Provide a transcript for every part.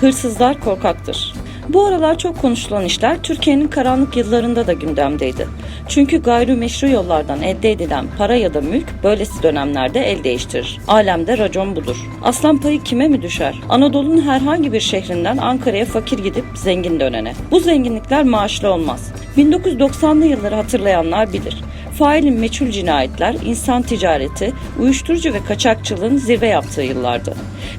Hırsızlar korkaktır. Bu aralar çok konuşulan işler Türkiye'nin karanlık yıllarında da gündemdeydi. Çünkü gayrimeşru yollardan elde edilen para ya da mülk böylesi dönemlerde el değiştirir. Alemde racon budur. Aslan payı kime mi düşer? Anadolu'nun herhangi bir şehrinden Ankara'ya fakir gidip zengin dönene. Bu zenginlikler maaşlı olmaz. 1990'lı yılları hatırlayanlar bilir. Failin meçhul cinayetler, insan ticareti, uyuşturucu ve kaçakçılığın zirve yaptığı yıllardı.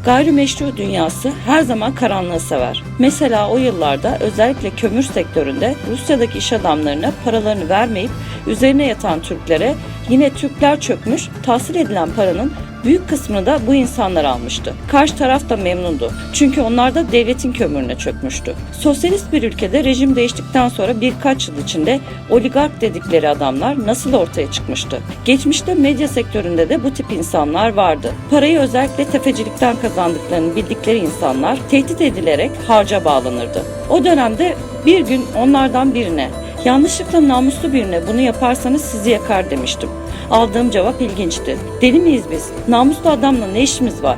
Gayrimeşru dünyası her zaman karanlığı sever. Mesela o yıllarda özellikle kömür sektöründe Rusya'daki iş adamlarına paralarını vermeyip üzerine yatan Türklere yine Türkler çökmüş, tahsil edilen paranın büyük kısmını da bu insanlar almıştı. Karşı taraf da memnundu. Çünkü onlar da devletin kömürüne çökmüştü. Sosyalist bir ülkede rejim değiştikten sonra birkaç yıl içinde oligark dedikleri adamlar nasıl ortaya çıkmıştı? Geçmişte medya sektöründe de bu tip insanlar vardı. Parayı özellikle tefecilikten kazandıklarını bildikleri insanlar tehdit edilerek harca bağlanırdı. O dönemde bir gün onlardan birine yanlışlıkla namuslu birine bunu yaparsanız sizi yakar demiştim. Aldığım cevap ilginçti. Deli miyiz biz? Namuslu adamla ne işimiz var?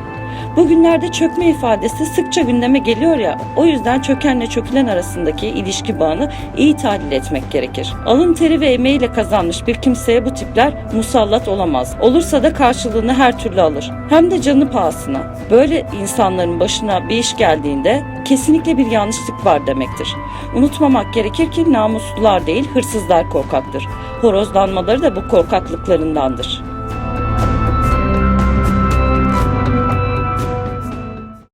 Bugünlerde çökme ifadesi sıkça gündeme geliyor ya, o yüzden çökenle çökülen arasındaki ilişki bağını iyi tahlil etmek gerekir. Alın teri ve emeğiyle kazanmış bir kimseye bu tipler musallat olamaz. Olursa da karşılığını her türlü alır. Hem de canı pahasına. Böyle insanların başına bir iş geldiğinde kesinlikle bir yanlışlık var demektir. Unutmamak gerekir ki namuslular değil hırsızlar korkaktır. Horozlanmaları da bu korkaklıklarındandır.